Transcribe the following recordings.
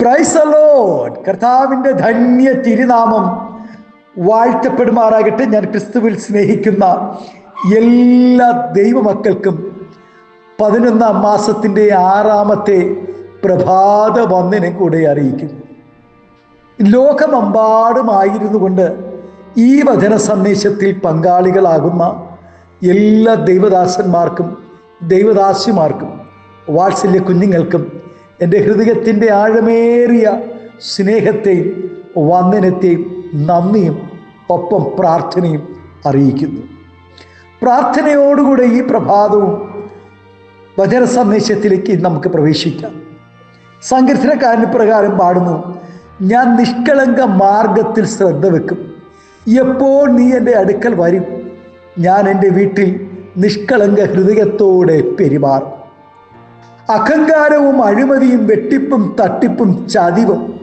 പ്രൈസലോഡ് കർത്താവിന്റെ ധന്യ തിരുനാമം വാഴ്ത്തപ്പെടുമാറാകട്ടെ. ഞാൻ ക്രിസ്തുവിൽ സ്നേഹിക്കുന്ന എല്ലാ ദൈവമക്കൾക്കും പതിനൊന്നാം മാസത്തിന്റെ ആറാമത്തെ പ്രഭാത വന്നിനെ കൂടെ അറിയിക്കുന്നു. ലോകമെമ്പാടുമായിരുന്നു കൊണ്ട് ഈ വചന സന്ദേശത്തിൽ പങ്കാളികളാകുന്ന എല്ലാ ദൈവദാസന്മാർക്കും ദൈവദാസിമാർക്കും വാത്സല്യ കുഞ്ഞുങ്ങൾക്കും എന്റെ ഹൃദയത്തിന്റെ ആഴമേറിയ സ്നേഹത്തെയും വന്ദനത്തെയും നന്ദിയും ഒപ്പം പ്രാർത്ഥനയും അറിയിക്കുന്നു. പ്രാർത്ഥനയോടുകൂടെ ഈ പ്രഭാതവും വചന സന്ദേശത്തിലേക്ക് നമുക്ക് പ്രവേശിക്കാം. സങ്കീർത്തനക്കാരന് പ്രകാരം പാടുന്നു ഞാൻ നിഷ്കളങ്ക മാർഗത്തിൽ ശ്രദ്ധ വെക്കും. എപ്പോൾ നീ എന്റെ അടുക്കൽ വരും ഞാൻ എന്റെ വീട്ടിൽ നിഷ്കളങ്ക ഹൃദയത്തോടെ പെരുമാറും. അഹങ്കാരവും അഴിമതിയും വെട്ടിപ്പും തട്ടിപ്പും ചതിവും.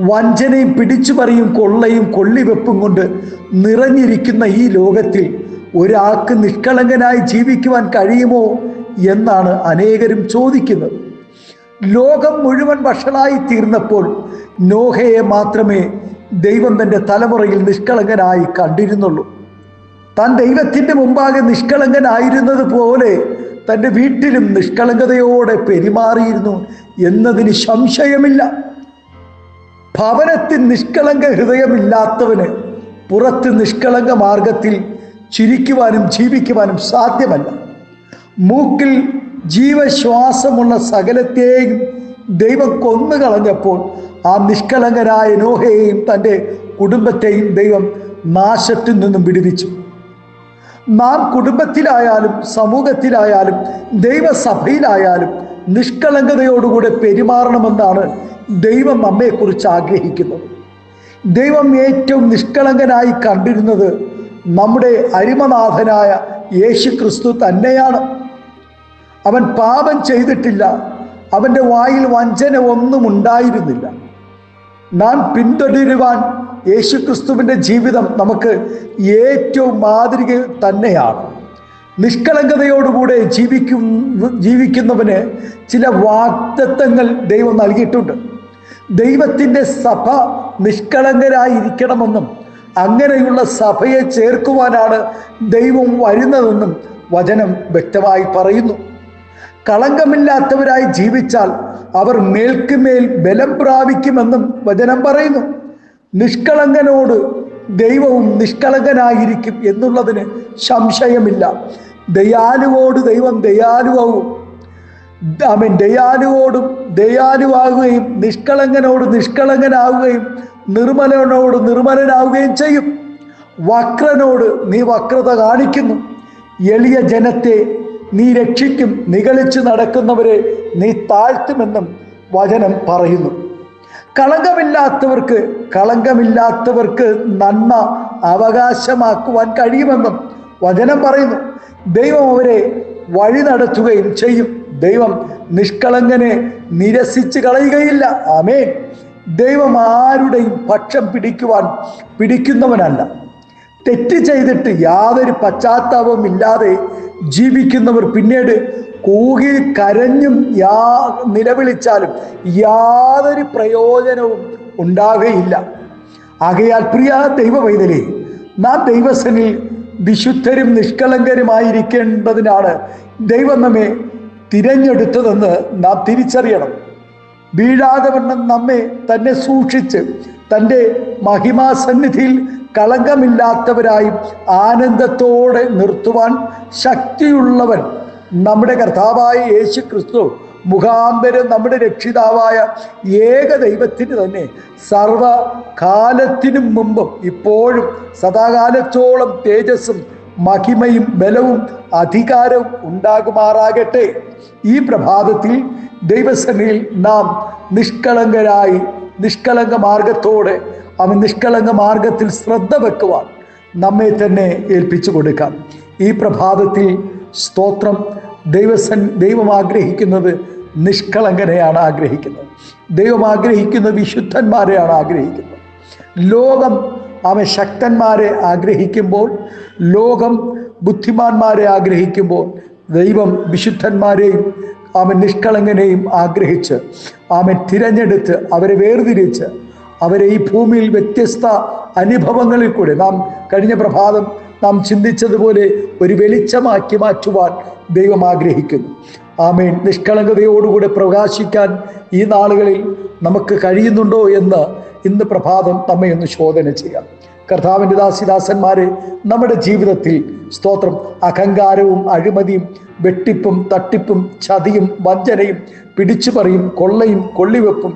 വഞ്ചനയും പിടിച്ചുപറിയും കൊള്ളയും കൊള്ളിവെപ്പും കൊണ്ട് നിറഞ്ഞിരിക്കുന്ന ഈ ലോകത്തിൽ ഒരാൾക്ക് നിഷ്കളങ്കനായി ജീവിക്കുവാൻ കഴിയുമോ എന്നാണ് അനേകരും ചോദിക്കുന്നത്. ലോകം മുഴുവൻ വഷളായി തീർന്നപ്പോൾ നോഹയെ മാത്രമേ ദൈവം തന്റെ തലമുറയിൽ നിഷ്കളങ്കനായി കണ്ടിരുന്നുള്ളൂ. താൻ ദൈവത്തിന്റെ മുമ്പാകെ നിഷ്കളങ്കനായിരുന്നത് പോലെ തന്റെ വീട്ടിലും നിഷ്കളങ്കതയോടെ പെരുമാറിയിരുന്നു എന്നതിന് സംശയമില്ല. ഭവനത്തിൽ നിഷ്കളങ്ക ഹൃദയമില്ലാത്തവന് പുറത്ത് നിഷ്കളങ്ക മാർഗത്തിൽ ചിരിക്കുവാനും ജീവിക്കുവാനും സാധ്യമല്ല. മൂക്കിൽ ജീവശ്വാസമുള്ള സകലത്തെയും ദൈവം കൊന്നു കളഞ്ഞപ്പോൾ ആ നിഷ്കളങ്കരായ നോഹയെയും തന്റെ കുടുംബത്തെയും ദൈവം നാശത്തിൽ നിന്നും വിടുവിച്ചു. നാം കുടുംബത്തിലായാലും സമൂഹത്തിലായാലും ദൈവസഭയിലായാലും നിഷ്കളങ്കതയോടുകൂടെ പെരുമാറണമെന്നാണ് ദൈവം നമ്മെക്കുറിച്ച് ആഗ്രഹിക്കുന്നത്. ദൈവം ഏറ്റവും നിഷ്കളങ്കനായി കണ്ടിരുന്നത് നമ്മുടെ അരിമനാഥനായ യേശു ക്രിസ്തു തന്നെയാണ്. അവൻ പാപം ചെയ്തിട്ടില്ല. അവന്റെ വായിൽ വഞ്ചന ഒന്നും ഉണ്ടായിരുന്നില്ല. നാം പിന്തുടരുവാൻ യേശുക്രിസ്തുവിന്റെ ജീവിതം നമുക്ക് ഏറ്റവും മാതൃക തന്നെയാണ്. നിഷ്കളങ്കതയോടുകൂടെ ജീവിക്കും ജീവിക്കുന്നവന് ചില വാഗ്ദത്തങ്ങൾ ദൈവം നൽകിയിട്ടുണ്ട്. ദൈവത്തിന്റെ സഭ നിഷ്കളങ്കരായിരിക്കണമെന്നും അങ്ങനെയുള്ള സഭയെ ചേർക്കുവാനാണ് ദൈവം വരുന്നതെന്നും വചനം വ്യക്തമായി പറയുന്നു. കളങ്കമില്ലാത്തവരായി ജീവിച്ചാൽ അവർ മേൽക്കുമേൽ ബലം പ്രാപിക്കുമെന്നും വചനം പറയുന്നു. നിഷ്കളങ്കനോട് ദൈവവും നിഷ്കളങ്കനായിരിക്കും എന്നുള്ളതിന് സംശയമില്ല. ദയാലുവോട് ദൈവം ദയാലുവാകും. അവൻ ദയാലുവോടും ദയാലുവാകുകയും നിഷ്കളങ്കനോട് നിഷ്കളങ്കനാവുകയും നിർമ്മലനോട് നിർമ്മലനാവുകയും ചെയ്യും. വക്രനോട് നീ വക്രത കാണിക്കുന്നു. എളിയ ജനത്തെ നീ രക്ഷിക്കും നിഗളിച്ച് നടക്കുന്നവരെ നീ താഴ്ത്തുമെന്നും വചനം പറയുന്നു. കളങ്കമില്ലാത്തവർക്ക് കളങ്കമില്ലാത്തവർക്ക് നന്മ അവകാശമാക്കുവാൻ കഴിയുമെന്നും വചനം പറയുന്നു. ദൈവം അവരെ വഴി നടത്തുകയും ചെയ്യും. ദൈവം നിഷ്കളങ്കനെ നിരസിച്ച് കളയുകയില്ല. ആമേ ദൈവം ആരുടെയും പക്ഷം പിടിക്കുവാൻ പിടിക്കുന്നവനല്ല. തെറ്റ് ചെയ്തിട്ട് യാതൊരു പശ്ചാത്താപവും ഇല്ലാതെ ജീവിക്കുന്നവർ പിന്നീട് കൂകി കരഞ്ഞും യാ നിലവിളിച്ചാലും യാതൊരു പ്രയോജനവും ഉണ്ടാകുകയില്ല. ആകയാൽ പ്രിയ ദൈവ വൈദലേ നാം ദൈവസനിൽ വിശുദ്ധരും നിഷ്കളങ്കരുമായിരിക്കേണ്ടതിനാണ് ദൈവം നമ്മെ തിരഞ്ഞെടുത്തതെന്ന് നാം തിരിച്ചറിയണം. വീഴാതെ വണ്ണം നമ്മെ തന്നെ സൂക്ഷിച്ച് തന്റെ മഹിമാസന്നിധിയിൽ കളങ്കമില്ലാത്തവരായി ആനന്ദത്തോടെ നിർത്തുവാൻ ശക്തിയുള്ളവൻ നമ്മുടെ കർത്താവായ യേശു ക്രിസ്തു മുഖാന്തരം നമ്മുടെ രക്ഷിതാവായ ഏക ദൈവത്തിന് തന്നെ സർവകാലത്തിനും മുമ്പും ഇപ്പോഴും സദാകാലത്തോളം തേജസ്സും മഹിമയും ബലവും അധികാരവും ഉണ്ടാകുമാറാകട്ടെ. ഈ പ്രഭാതത്തിൽ ദൈവസനയിൽ നാം നിഷ്കളങ്കരായി നിഷ്കളങ്ക മാർഗത്തോടെ അവൻ നിഷ്കളങ്ക മാർഗത്തിൽ ശ്രദ്ധ വെക്കുവാൻ നമ്മെ തന്നെ ഏൽപ്പിച്ചു കൊടുക്കാം. ഈ പ്രഭാതത്തിൽ സ്തോത്രം. ദൈവസൻ ദൈവം ആഗ്രഹിക്കുന്നത് നിഷ്കളങ്കനെയാണ് ആഗ്രഹിക്കുന്നത്. ദൈവം ആഗ്രഹിക്കുന്നത് വിശുദ്ധന്മാരെയാണ് ആഗ്രഹിക്കുന്നത്. ലോകം അവൻ ശക്തന്മാരെ ആഗ്രഹിക്കുമ്പോൾ ലോകം ബുദ്ധിമാന്മാരെ ആഗ്രഹിക്കുമ്പോൾ ദൈവം വിശുദ്ധന്മാരെയും അവൻ നിഷ്കളങ്കനെയും ആഗ്രഹിച്ച് ആമൻ. തിരഞ്ഞെടുത്ത് അവരെ വേർതിരിച്ച് അവരെ ഈ ഭൂമിയിൽ വ്യത്യസ്ത അനുഭവങ്ങളിൽ കൂടെ നാം കഴിഞ്ഞ പ്രഭാതം നാം ചിന്തിച്ചതുപോലെ ഒരു വെളിച്ചമാക്കി മാറ്റുവാൻ ദൈവം ആഗ്രഹിക്കുന്നു. ആമേൻ. നിഷ്കളങ്കതയോടുകൂടെ പ്രകാശിക്കാൻ ഈ നാളുകളിൽ നമുക്ക് കഴിയുന്നുണ്ടോ എന്ന് ഇന്ന് പ്രഭാതം നമ്മെ ഒന്ന് ശോധന ചെയ്യാം. കർത്താവിന്റെ ദാസിദാസന്മാരെ നമ്മുടെ ജീവിതത്തിൽ സ്തോത്രം. അഹങ്കാരവും അഴിമതിയും വെട്ടിപ്പും തട്ടിപ്പും ചതിയും വഞ്ചനയും പിടിച്ചുപറിയും കൊള്ളയും കൊള്ളിവെപ്പും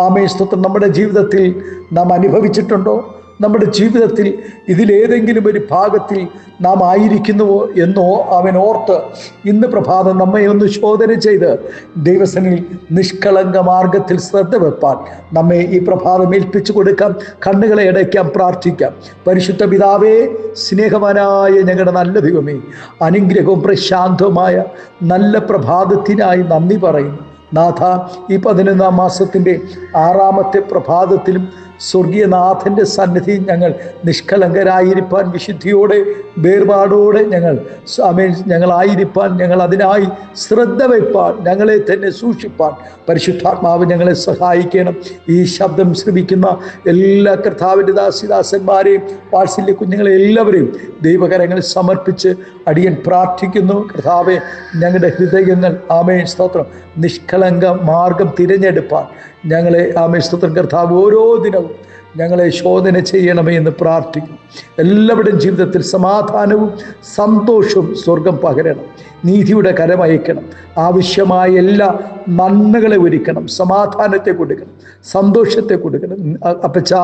ആമേ സ്തോത്രം. നമ്മുടെ ജീവിതത്തിൽ നാം അനുഭവിച്ചിട്ടുണ്ടോ? നമ്മുടെ ജീവിതത്തിൽ ഇതിലേതെങ്കിലും ഒരു ഭാഗത്തിൽ നാം ആയിരിക്കുന്നുവോ എന്നോ അവൻ ഓർത്ത് ഇന്ന് പ്രഭാതം നമ്മെ ഒന്ന് ശോധന ചെയ്ത് ദൈവസനിൽ നിഷ്കളങ്ക മാർഗത്തിൽ ശ്രദ്ധ വെപ്പാൻ. നമ്മെ ഈ പ്രഭാതം ഏൽപ്പിച്ചു കൊടുക്കാം. കണ്ണുകളെ അടയ്ക്കാം പ്രാർത്ഥിക്കാം. പരിശുദ്ധ പിതാവേ സ്നേഹവാനായ ഞങ്ങളുടെ നല്ല ദൈവമേ അനുഗ്രഹവും പ്രശാന്തവുമായ നല്ല പ്രഭാതത്തിനായി നന്ദി പറയുന്നു. നാഥ ഈ പതിനൊന്നാം മാസത്തിന്റെ ആറാമത്തെ പ്രഭാതത്തിലും സ്വർഗീയനാഥന്റെ സന്നിധി ഞങ്ങൾ നിഷ്കളങ്കരായിരിക്കാൻ വിശുദ്ധിയോടെ വേർപാടോടെ ഞങ്ങൾ അമേ ഞങ്ങളായിരിക്കാൻ ഞങ്ങൾ അതിനായി ശ്രദ്ധ വയ്പ്പാൻ ഞങ്ങളെ തന്നെ സൂക്ഷിപ്പാൻ പരിശുദ്ധാത്മാവ് ഞങ്ങളെ സഹായിക്കണം. ഈ ശബ്ദം ശ്രമിക്കുന്ന എല്ലാ കർത്താവിന്റെ ദാസിദാസന്മാരെയും വാത്സല്യ കുഞ്ഞുങ്ങളെ എല്ലാവരെയും ദൈവകരങ്ങളിൽ സമർപ്പിച്ച് അടിയൻ പ്രാർത്ഥിക്കുന്നു. കർത്താവെ ഞങ്ങളുടെ ഹൃദയങ്ങൾ ആമേ സ്തോത്രം നിഷ്കളങ്ക മാർഗം തിരഞ്ഞെടുപ്പാൻ ഞങ്ങളെ ആമേ സ്തോത്രം കർത്താവ് ഓരോ ദിനവും Então, ഞങ്ങളെ ശോധന ചെയ്യണമേ എന്ന് പ്രാർത്ഥിക്കും എല്ലാവരുടെയും ജീവിതത്തിൽ സമാധാനവും സന്തോഷവും സ്വർഗം പകരണം. നീതിയുടെ കരമയക്കണം ആവശ്യമായ എല്ലാ നന്മകളെ ഒരുക്കണം. സമാധാനത്തെ കൊടുക്കണം. സന്തോഷത്തെ കൊടുക്കണം. അപ്പച്ച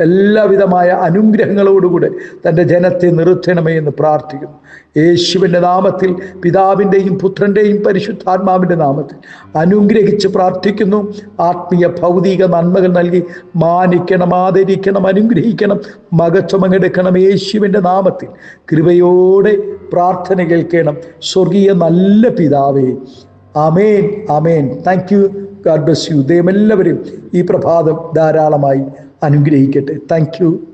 എല്ലാവിധമായ അനുഗ്രഹങ്ങളോടുകൂടെ തന്റെ ജനത്തെ നിർത്തണമേ എന്ന് പ്രാർത്ഥിക്കുന്നു. യേശുവിന്റെ നാമത്തിൽ പിതാവിന്റെയും പുത്രന്റെയും പരിശുദ്ധാത്മാവിന്റെ നാമത്തിൽ അനുഗ്രഹിച്ച് പ്രാർത്ഥിക്കുന്നു. ആത്മീയ ഭൗതിക നന്മകൾ നൽകി മാനിക്കണം ആദരിക്കണം അനുഗ്രഹിക്കണം മകച്ചമങ്ങെടുക്കണം യേശുവിന്റെ നാമത്തിൽ. കൃപയോടെ പ്രാർത്ഥന കേൾക്കണം. സ്വർഗീയ നല്ല പിതാവേ. Amen amen thank you God bless you ദൈവം എല്ലാവരും ഈ പ്രഭാതം ധാരാളമായി അനുഗ്രഹിക്കട്ടെ. താങ്ക്